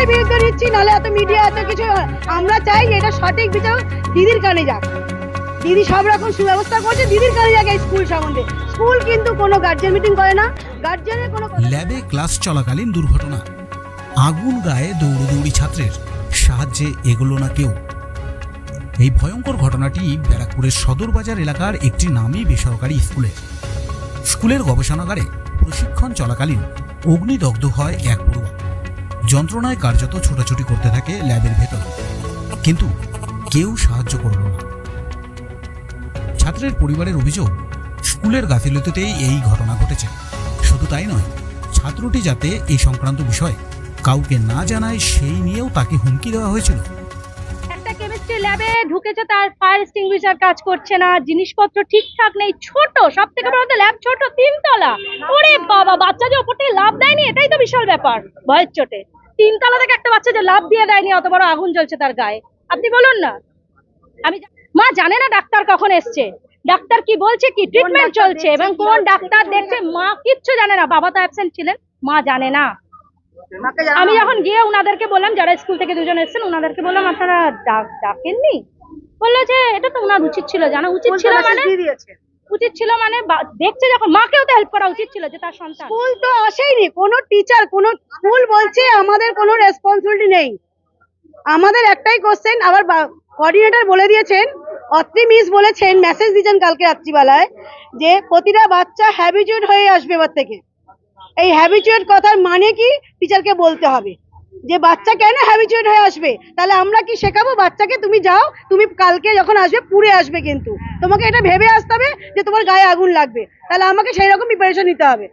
অবশ্যই বিরুদ্ধে নিচ্ছি, নাহলে এত মিডিয়া এত কিছু। আমরা চাই এটা সঠিক বিচার দিদির কানে যাক। দিদি সব রকম সুব্যবস্থা করছে, দিদির কানে যাক স্কুল সম্বন্ধে। স্কুল কিন্তু কোনো গার্জেন মিটিং করে না। গার্জেনের কোনো ল্যাবে ক্লাস চলাকালীন দুর্ঘটনা। আগুন গায়ে দৌড়দৌড়ি ছাত্রের সাহায্যে এগোলো না কেউ। এই ভয়ঙ্কর ঘটনাটি ব্যারাকপুরের সদর বাজার এলাকার একটি নামী বেসরকারি স্কুলে স্কুলের গবেষণাগারে প্রশিক্ষণ চলাকালীন অগ্নিদগ্ধ হয় এক পড়ুয়া। যন্ত্রণায় কার্যত ছোটাছুটি করতে থাকে ল্যাবের ভেতর। কিন্তু কেউ সাহায্য করল না। ছাত্রের পরিবারের অভিযোগ, স্কুলের গাফিলতিতেই এই ঘটনা ঘটেছে। শুধু তাই নয়, ছাত্রটি যাতে এই সংক্রান্ত বিষয়ে কাউকে না জানায়, সেই নিয়েও তাকে হুমকি দেওয়া হয়েছিল। ল্যাবে ঢুকেছে, তার ফায়ার এক্সটিংগুইশার কাজ করছে না, জিনিসপত্র ঠিকঠাক নেই, ছোট সব থেকে বড় ল্যাব ছোট, তিনতলা। ওরে বাবা, বাচ্চা যে ওপর থেকে লাভ দেয়নি, এটাই তো বিশাল ব্যাপার। ভয়ের চোটে তিনতলা থেকে একটা বাচ্চা যে লাভ দিয়ে দেয়নি অত বড় আগুন জ্বলছে তার গায়ে। আপনি বলুন না। আমি মা জানে না ডাক্তার কখন এসছে? ডাক্তার কি বলছে কি ট্রিটমেন্ট চলছে এবং কোন ডাক্তার দেখছে? মা কিচ্ছু জানে না। বাবা তো অ্যাবসেন্ট ছিলেন মা জানে না। আমি যখন গিয়ে উনাদেরকে বললাম যারা স্কুল থেকে দুজন এসেছেন উনাদেরকে বললাম আপনারা ডাক- ডাকেননি? বলল যে এটা তো উনার উচিত ছিল জানা? উচিত ছিল মানে উচিত ছিল মানে দেখছে যখন মাকেও তো হেল্প করা উচিত ছিল যে তার সন্তান। স্কুল তো আসেইনি, কোনো টিচার কোনো স্কুল বলছে আমাদের কোনো রেসপন্সিবিলিটি নেই। আমাদের একটাই কোশ্চেন আবার কোঅর্ডিনেটর বলে দিয়েছেন, অত্রি মিস বলেছেন মেসেজ দিয়েছেন কালকে রাত্রিবেলায়, যে প্রতিটা বাচ্চা হ্যাবিচুয়েট হয়ে আসবে এবার থেকে। এই হ্যাবিচুয়েট কথার মানে কি? টিচারকে বলতে হবে। যে বাচ্চা কেন হ্যাবিচুয়েট হয়ে আসবে? তাহলে আমরা কি শেখাবো বাচ্চাকে? তুমি যাও তুমি কালকে যখন আসবে পুড়ে আসবে কিন্তু। তোমাকে এটা ভেবে আসতে হবে যে তোমার গায়ে আগুন লাগবে। তাহলে আমাকে সেই রকম প্রিপারেশন নিতে হবে।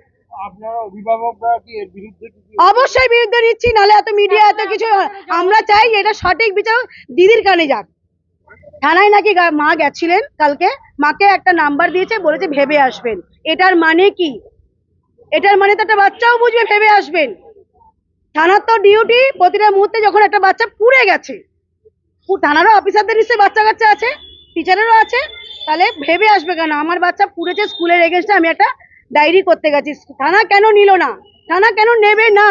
অবশ্যই বিরুদ্ধে নিচ্ছি নাহলে এত মিডিয়া এত কিছু আমরা চাই যে এটা সঠিক বিচার দিদির কানে যাক। থানায় নাকি মা গেছিলেন কালকে? মাকে একটা নাম্বার দিয়েছে বলেছে ভেবে আসবেন। এটার মানে কি? এটার মানে তো একটা বাচ্চাও বুঝবে ভেবে আসবেন। থানার তো ডিউটি প্রতিটা মুহূর্তে যখন একটা বাচ্চা পুড়ে গেছে থানারও অফিসারদের নিশ্চয়ই বাচ্চা কাচ্চা আছে টিচারেরও আছে, তাহলে ভেবে আসবে কেন? আমার বাচ্চা পুড়েছে স্কুলের এগেনস্টে আমি একটা ডায়েরি করতে গেছি। থানা কেন নিল না? থানা কেন নেবে না?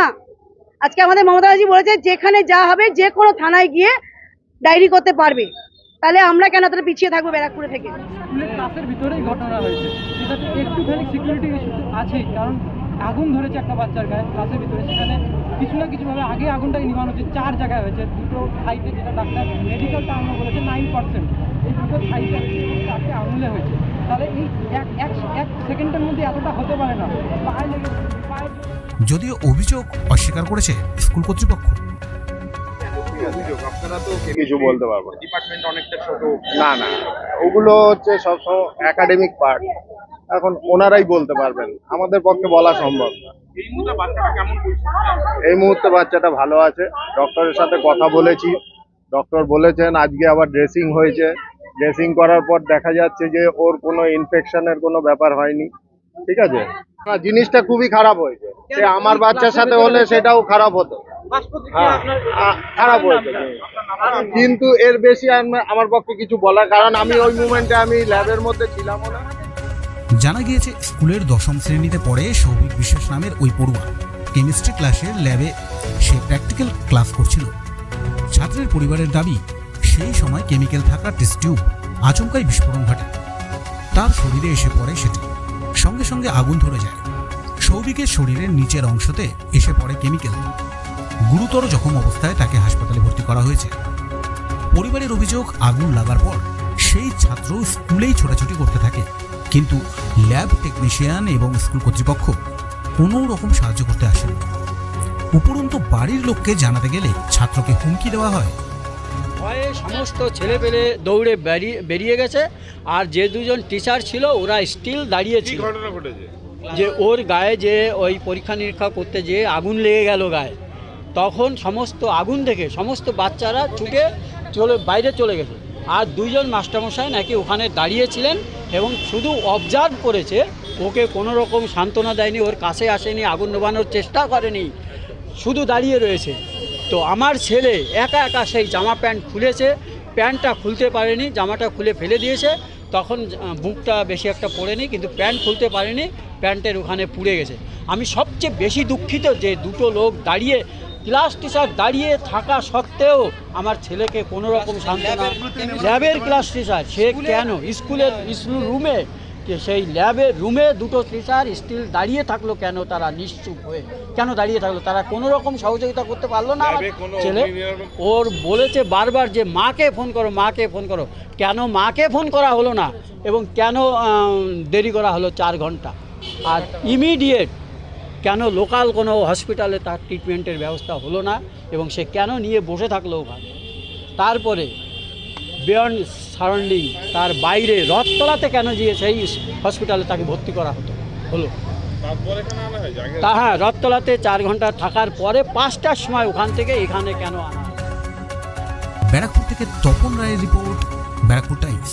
আজকে আমাদের মমতা ব্যানার্জি বলেছে, যেখানে যা হবে, যে কোনো থানায় গিয়ে ডায়েরি করতে পারবে। তাহলে আমরা কেন তাহলে পিছিয়ে থাকব ব্যারাকপুরে থেকে? ক্লাসের ভিতরেই ঘটনা হয়েছে। একটুখানি সিকিউরিটি আছেই, কারণ আগুন ধরেছে একটা বাচ্চার গায়ে, ক্লাসের ভিতরে। সেখানে কিছু না কিছুভাবে আগে আগুনটাকে নিভানো হচ্ছে চার জায়গায় হয়েছে। দুটো থাইতে যেটা ডাক্তার মেডিকেল টার্মে বলেছে নাইন পার্সেন্ট এই দুটো থাইতে চারটে আঙুলে হয়েছে। তাহলে এই এক এক সেকেন্ডের মধ্যে এতটা হতে পারে না। পায়ে লেগেছে যদিও অভিযোগ অস্বীকার করেছে স্কুল কর্তৃপক্ষ অভিযোগ আপনারা তো কিছু বলতে পারব ডিপার্টমেন্ট অনেকটা ছোট। না না। ওগুলো হচ্ছে সবসময় একাডেমিক পার্ট এখন ওনারাই বলতে পারবেন। আমাদের পক্ষে বলা সম্ভব না। এই মুহূর্তে বাচ্চাটা ভালো আছে। ডক্টরের সাথে কথা বলেছি। ডক্টর বলেছেন আজকে আবার ড্রেসিং হয়েছে। ড্রেসিং করার পর দেখা যাচ্ছে যে ওর কোনো ইনফেকশনের কোনো ব্যাপার হয়নি। ঠিক আছে? জিনিসটা খুবই খারাপ হয়েছে। সে আমার বাচ্চার সাথে হলে সেটাও খারাপ হতো। খারাপ হয়েছে। কিন্তু এর বেশি আমার পক্ষে কিছু বলা কারণ আমি ওই মুমেন্টে আমি ল্যাবের মধ্যে ছিলামও না। জানা গিয়েছে স্কুলের দশম শ্রেণীতে পড়ে সৌভিক বিশ্বাস নামের ওই পড়ুয়া। কেমিস্ট্রি ক্লাসের ল্যাবে সে প্র্যাকটিক্যাল ক্লাস করছিল। ছাত্রের পরিবারের দাবি সেই সময় কেমিক্যাল থাকা টেস্ট টিউব আচমকাই বিস্ফোরণ ঘটে। তার শরীরে এসে পড়ে সেটি। সঙ্গে সঙ্গে আগুন ধরে যায়। সৌভিকের শরীরের নিচের অংশতে এসে পড়ে কেমিক্যাল গুরুতর জখম অবস্থায় তাকে হাসপাতালে ভর্তি করা হয়েছে। পরিবারের অভিযোগ আগুন লাগার পর সেই ছাত্র স্কুলেই ছোটাছুটি করতে থাকে। কিন্তু ল্যাব টেকনিশিয়ান এবং স্কুল কর্তৃপক্ষ কোনো রকম সাহায্য করতে আসেন উপরন্তু বাড়ির লোককে জানাতে গেলে ছাত্রকে হুমকি দেওয়া হয়। ভয়ে সমস্ত ছেলেপেলে দৌড়ে বেরিয়ে বেরিয়ে গেছে আর যে দুজন টিচার ছিল ওরা স্টিল দাঁড়িয়ে কি ছিল ঘটনা ঘটেছে? যে ওর গায়ে যে ওই পরীক্ষা নিরীক্ষা করতে যেয়ে আগুন লেগে গেল গায়ে। তখন সমস্ত আগুন দেখে সমস্ত বাচ্চারা ছুটে চলে, বাইরে চলে গেছে। আর দুইজন মাস্টারমশাই নাকি ওখানে দাঁড়িয়েছিলেন এবং শুধু অবজার্ভ করেছে, ওকে কোনো রকম সান্ত্বনা দেয়নি, ওর কাছে আসেনি, আগুন নেবানোর চেষ্টা করেনি, শুধু দাঁড়িয়ে রয়েছে। তো আমার ছেলে একা একা সেই জামা প্যান্ট খুলেছে, প্যান্টটা খুলতে পারেনি, জামাটা খুলে ফেলে দিয়েছে, তখন বুকটা বেশি একটা পড়েনি, কিন্তু প্যান্ট খুলতে পারেনি, প্যান্টের ওখানে পুড়ে গেছে। আমি সবচেয়ে বেশি দুঃখিত যে দুটো লোক দাঁড়িয়ে ক্লাস টিচার দাঁড়িয়ে থাকা সত্ত্বেও আমার ছেলেকে কোনো রকম সান্ত্বনা ল্যাবের ক্লাস টিচার সে কেন? স্কুলের স্কুল রুমে সেই ল্যাবের রুমে দুটো টিচার স্টিল দাঁড়িয়ে থাকল কেন? তারা নিশ্চুপ হয়ে কেন দাঁড়িয়ে থাকল? তারা কোনো রকম সহযোগিতা করতে পারল না ছেলে। ওর বলেছে বারবার যে মাকে ফোন করো মাকে ফোন করো। কেন মাকে ফোন করা হলো না? এবং কেন দেরি করা হলো চার ঘণ্টা? আর ইমিডিয়েট কেন লোকাল কোনো হসপিটালে তার ট্রিটমেন্টের ব্যবস্থা হলো না এবং সে কেন নিয়ে বসে থাকল ওখানে? তারপরে বিয়ন্ড সারাউন্ডিং তার বাইরে রথতলাতে কেন গিয়ে সেই হসপিটালে তাকে ভর্তি করা হতো? হলো। তারপর এখানে আনা হয়? আগে তা হ্যাঁ রথতলাতে চার ঘণ্টা থাকার পরে পাঁচটার সময় ওখান থেকে এখানে কেন আনা হয়? ব্যারাকপুর থেকে তপন রায়ের রিপোর্ট ব্যারাকপুর টাইমস।